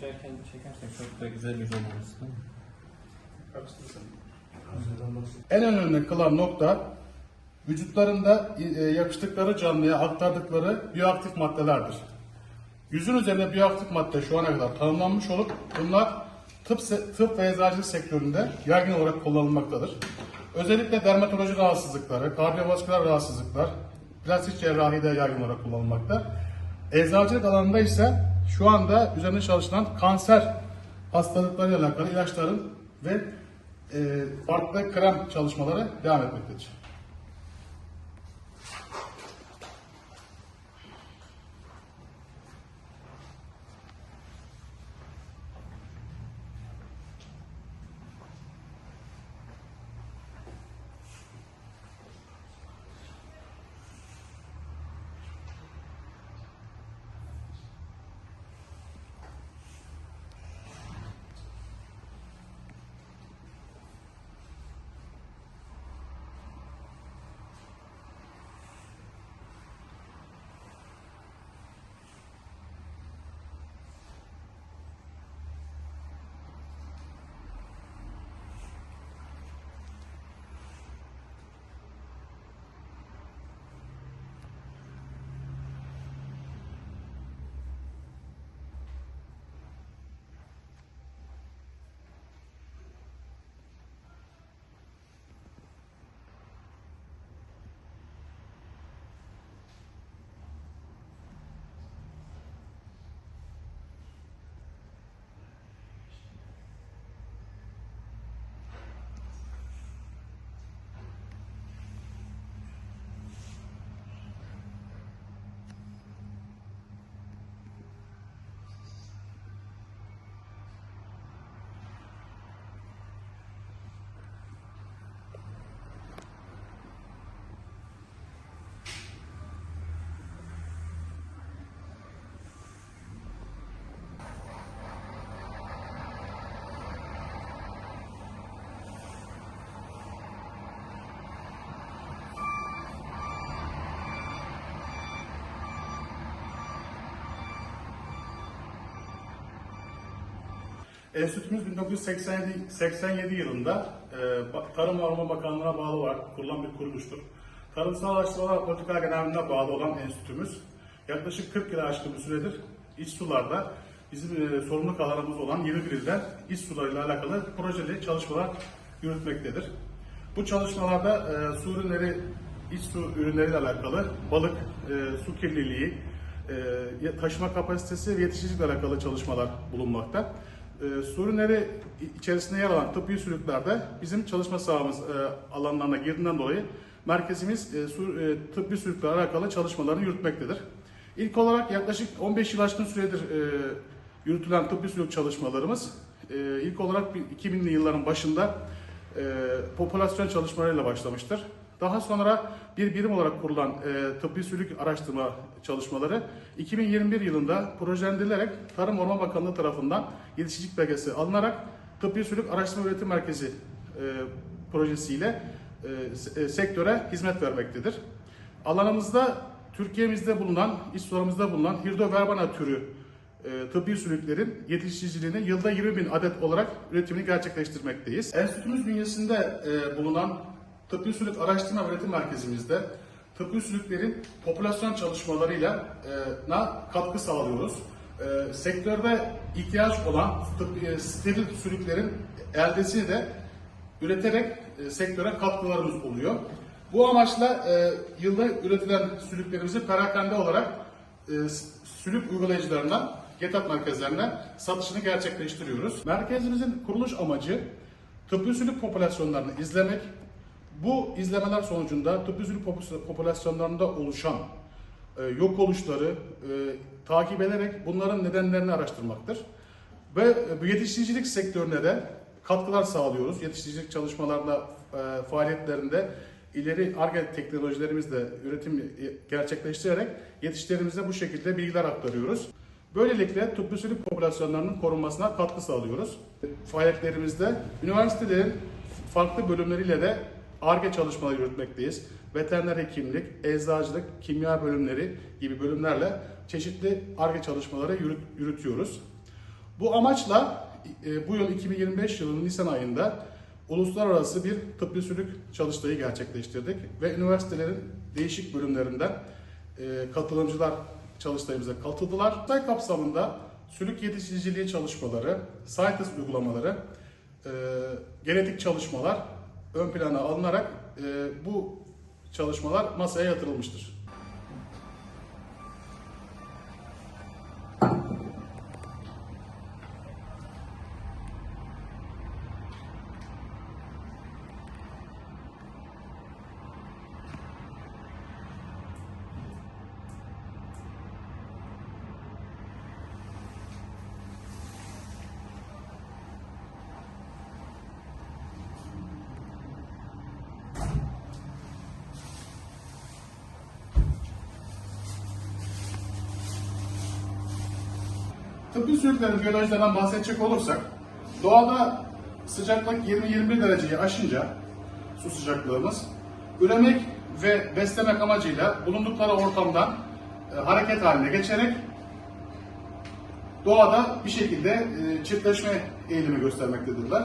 kendi çekersek çok da güzel bir yol değil mi? En önemli kılan nokta vücutlarında e, yakıştıkları canlıya aktardıkları biyoaktif maddelerdir. Yüzün üzerinde biyoaktif madde şu ana kadar tanımlanmış olup bunlar tıp, tıp ve eczacılık sektöründe yaygın olarak kullanılmaktadır. Özellikle dermatoloji rahatsızlıkları, kardiyovasküler rahatsızlıklar, plastik cerrahide yaygın olarak kullanılmakta. Eczacılık alanında ise şu anda üzerinde çalışılan kanser hastalıklarıyla alakalı ilaçların ve e, farklı krem çalışmaları devam etmektedir. Enstitümüz 1987 87 yılında e, Tarım Orman Bakanlığı'na bağlı olarak kurulan bir kuruluştur. Tarımsal Araştırmalar Politika Genelliği'ne bağlı olan enstitümüz yaklaşık 40 yılı aşkın bir süredir iç sularda bizim e, sorumluluk alanımız olan 21 ilde iç sularıyla alakalı projeli çalışmalar yürütmektedir. Bu çalışmalarda e, su ürünleri, iç su ürünleriyle alakalı balık, e, su kirliliği, e, taşıma kapasitesi ve yetişicilikle alakalı çalışmalar bulunmakta. E, su ürünleri içerisinde yer alan tıbbi sülüklerde bizim çalışma sahamız e, alanlarına girdiğinden dolayı merkezimiz e, e, tıbbi sülüklerle alakalı çalışmalarını yürütmektedir. İlk olarak yaklaşık 15 yıl aşkın süredir e, yürütülen tıbbi sülük çalışmalarımız ilk olarak bir 2000'li yılların başında e, popülasyon çalışmalarıyla başlamıştır. Daha sonra bir birim olarak kurulan e, tıbbi sülük araştırma çalışmaları 2021 yılında projelendirilerek Tarım Orman Bakanlığı tarafından yetişicilik belgesi alınarak tıbbi sülük araştırma üretim merkezi e, projesiyle e, e, sektöre hizmet vermektedir. Alanımızda Türkiye'mizde bulunan, iç sularımızda bulunan Hirdo verbana türü e, tıbbi sülüklerin yetiştiriciliğini yılda 20 bin adet olarak üretimini gerçekleştirmekteyiz. Enstitümüz bünyesinde e, bulunan tıbbi sülük araştırma ve üretim merkezimizde tıbbi sülüklerin popülasyon çalışmalarıyla e, katkı sağlıyoruz. E, sektörde ihtiyaç olan tıbbi, e, steril sülüklerin eldesini de üreterek e, sektöre katkılarımız oluyor. Bu amaçla e, yılda üretilen sülüklerimizi perakende olarak e, sülük uygulayıcılarına, GETAP merkezlerine satışını gerçekleştiriyoruz. Merkezimizin kuruluş amacı tıbbi sülük popülasyonlarını izlemek, bu izlemeler sonucunda tıbbi popü- popülasyonlarında oluşan e, yok oluşları e, takip ederek bunların nedenlerini araştırmaktır. Ve e, yetiştiricilik sektörüne de katkılar sağlıyoruz. Yetiştiricilik çalışmalarında, e, faaliyetlerinde ileri ARGE teknolojilerimizle üretim e, gerçekleştirerek yetiştiricilerimize bu şekilde bilgiler aktarıyoruz. Böylelikle tıbbi sülük popülasyonlarının korunmasına katkı sağlıyoruz. Faaliyetlerimizde üniversitelerin farklı bölümleriyle de ARGE çalışmaları yürütmekteyiz. Veteriner hekimlik, eczacılık, kimya bölümleri gibi bölümlerle çeşitli ARGE çalışmaları yürüt- yürütüyoruz. Bu amaçla e, bu yıl 2025 yılının Nisan ayında uluslararası bir tıbbi sülük çalıştayı gerçekleştirdik ve üniversitelerin değişik bölümlerinden e, katılımcılar çalıştayımıza katıldılar. Çalıştay kapsamında sülük yetiştiriciliği çalışmaları, CITES uygulamaları, e, genetik çalışmalar ön plana alınarak e, bu çalışmalar masaya yatırılmıştır. Tıbbi sülüklerin biyolojilerinden bahsedecek olursak, doğada sıcaklık 20-21 dereceyi aşınca su sıcaklığımız, üremek ve beslemek amacıyla bulundukları ortamdan e, hareket haline geçerek doğada bir şekilde e, çiftleşme eğilimi göstermektedirler.